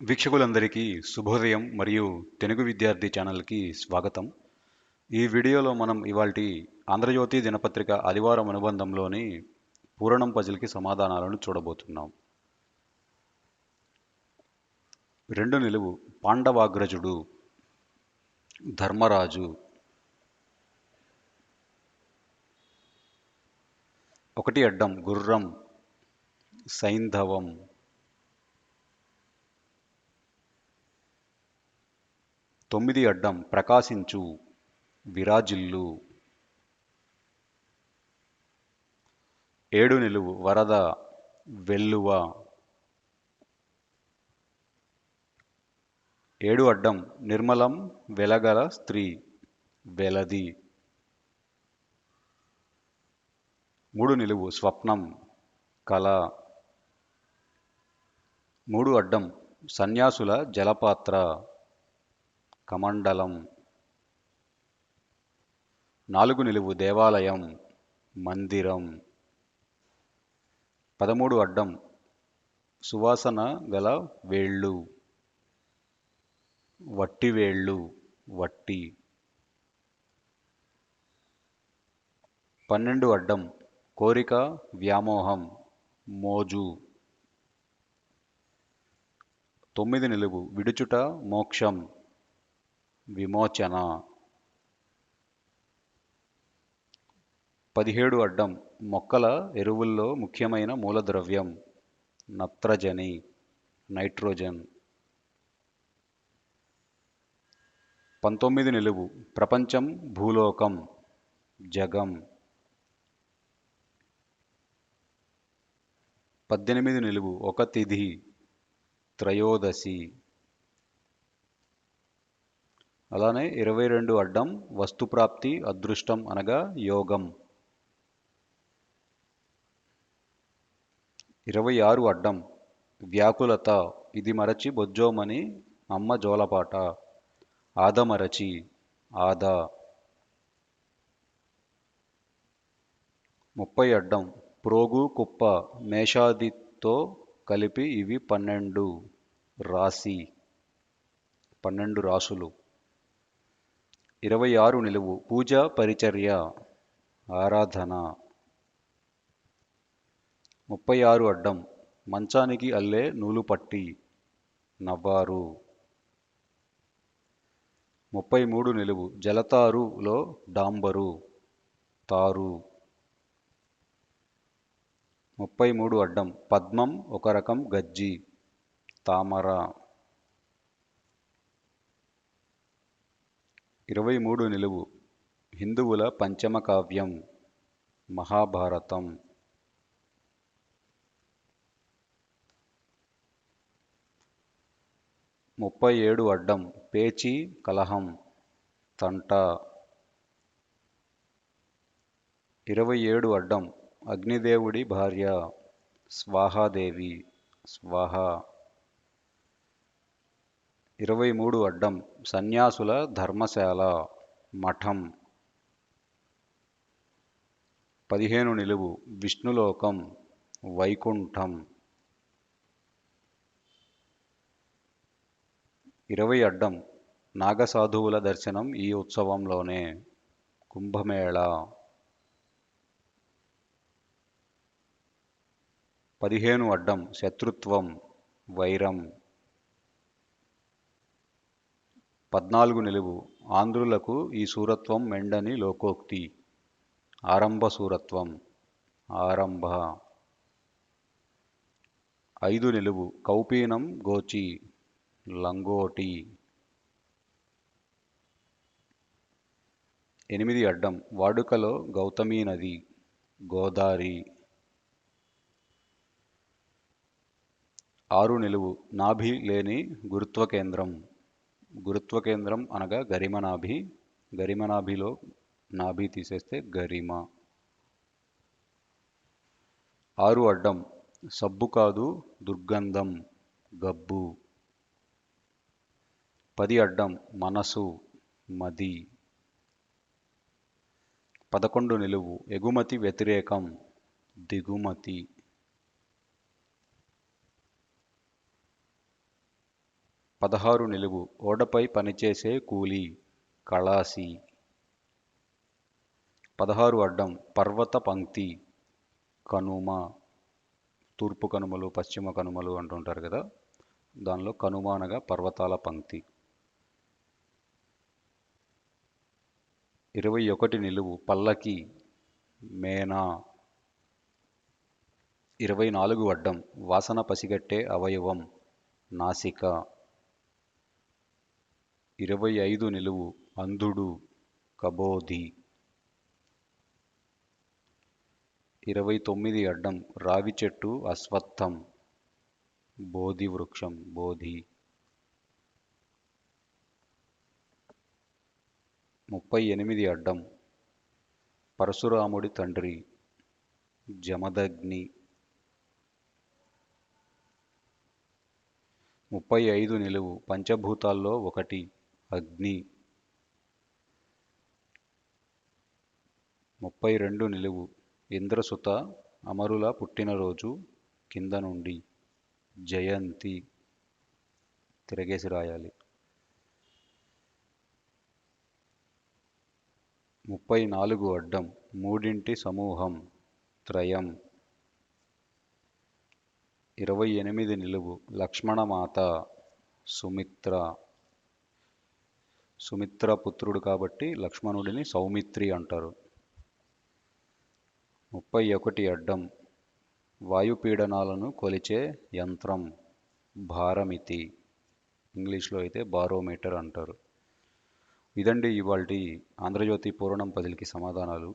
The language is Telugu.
వీక్షకులందరికీ శుభోదయం మరియు తెలుగు విద్యార్థి ఛానల్కి స్వాగతం. ఈ వీడియోలో మనం ఇవాల్టి ఆంధ్రజ్యోతి దినపత్రిక ఆదివారం అనుబంధంలోని పూరణం పజిల్కి సమాధానాలను చూడబోతున్నాం. రెండు నిలువు పాండవాగ్రజుడు ధర్మరాజు. ఒకటి అడ్డం గుర్రం సైంధవం. తొమ్మిది అడ్డం ప్రకాశించు విరాజిల్లు. ఏడు నిలువు వరద వెల్లువ. ఏడు అడ్డం నిర్మలం వెలగల స్త్రీ వెలది. మూడు నిలువు స్వప్నం కళ. మూడు అడ్డం సన్యాసుల జలపాత్ర. కమండలం. నాలుగు నిలువు దేవాలయం మందిరం. పదమూడు అడ్డం సువాసన గల వేళ్ళు. వట్టి వేళ్ళు వట్టి. పన్నెండు అడ్డం కోరిక వ్యామోహం మోజు. తొమ్మిది నిలువు విడుచుట మోక్షం. విమోచన. పదిహేడు అడ్డం మొక్కల ఎరువుల్లో ముఖ్యమైన మూలద్రవ్యం నత్రజని నైట్రోజన్. పంతొమ్మిది నిలువు ప్రపంచం భూలోకం జగం. పద్దెనిమిది నిలువు ఒక తిథి త్రయోదశి. అలానే ఇరవై రెండు అడ్డం వస్తుప్రాప్తి అదృష్టం అనగా యోగం. ఇరవై ఆరు అడ్డం వ్యాకులత ఇది మరచి బొజ్జోమని అమ్మ జోలపాట ఆదమరచి ఆద. ముప్పై అడ్డం ప్రోగు కుప్ప మేషాదితో కలిపి ఇవి పన్నెండు రాశి పన్నెండు రాసులు ఇరవై ఆరు నిలువు. పూజ పరిచర్య ఆరాధన. ముప్పై ఆరు అడ్డం. మంచానికి అల్లే నూలు పట్టి నవ్వారు. ముప్పై మూడు నిలువు. జలతారులో డాంబరు తారు. ముప్పై మూడు అడ్డం. పద్మం ఒక రకం గజ్జి తామర. ఇరవై మూడు నిలువు. హిందువుల పంచమ కావ్యం మహాభారతం. ముప్పై ఏడు అడ్డం. పేచి కలహం. తంట. ఇరవై ఏడు అడ్డం. అగ్నిదేవుడి భార్య. స్వాహాదేవి. స్వాహ. ఇరవై మూడు అడ్డం సన్యాసుల ధర్మశాల మఠం. పదిహేను నిలువు విష్ణులోకం వైకుంఠం. ఇరవై అడ్డం నాగసాధువుల దర్శనం ఈ ఉత్సవంలోనే కుంభమేళ. పదిహేను అడ్డం శత్రుత్వం వైరం. పద్నాలుగు నిలువు. ఆంధ్రులకు ఈ సూరత్వం మెండని లోకోక్తి. ఆరంభ సూరత్వం. ఆరంభ. ఐదు నిలువు. కౌపీనం గోచి లంగోటి. ఎనిమిది అడ్డం. వాడుకలో గౌతమీ నది గోదారి. ఆరు నిలువు. నాభి లేని గురుత్వ కేంద్రం. గురుత్వ కేంద్రం అనగా గరిమనాభి. గరిమనాభిలో నాభి తీసేస్తే గరిమ. ఆరు అడ్డం. సబ్బు కాదు దుర్గంధం. గబ్బు. పది అడ్డం. మనసు. మది. పదకొండు నిలువు. ఎగుమతి వ్యతిరేకం. దిగుమతి. పదహారు నిలువు. ఓడపై పనిచేసే కూలీ కళాసి పదహారు అడ్డం పర్వత పంక్తి కనుమ. తూర్పు కనుమలు పశ్చిమ కనుమలు అంటుంటారు కదా. దానిలో కనుమ అనగా పర్వతాల పంక్తి. ఇరవై ఒకటి నిలువు. పల్లకి మేనా. ఇరవై నాలుగు అడ్డం. వాసన పసిగట్టే అవయవం నాసిక. ఇరవై ఐదు నిలువు అంధుడు కబోధి. ఇరవై తొమ్మిది అడ్డం రావి చెట్టు అశ్వత్థం. బోధి వృక్షం బోధి. ముప్పై ఎనిమిది అడ్డం పరశురాముడి తండ్రి జమదగ్ని. ముప్పై ఐదు నిలువు పంచభూతాల్లో ఒకటి అగ్ని. ముప్పై రెండు నిలువు. ఇంద్రసుత అమరుల పుట్టినరోజు కింద నుండి జయంతి. తిరగేసి రాయాలి. ముప్పై నాలుగు అడ్డం. మూడింటి సమూహం. త్రయం. ఇరవై ఎనిమిది నిలువు. లక్ష్మణమాత సుమిత్ర. సుమిత్ర పుత్రుడు కాబట్టి లక్ష్మణుడిని సౌమిత్రి అంటారు. ముప్పై ఒకటి అడ్డం. వాయుపీడనాలను కొలిచే యంత్రం భారమితి. ఇంగ్లీష్లో అయితే బారోమీటర్ అంటారు. ఇదండి ఇవాళ ఆంధ్రజ్యోతి పూరణం పదిలికి సమాధానాలు.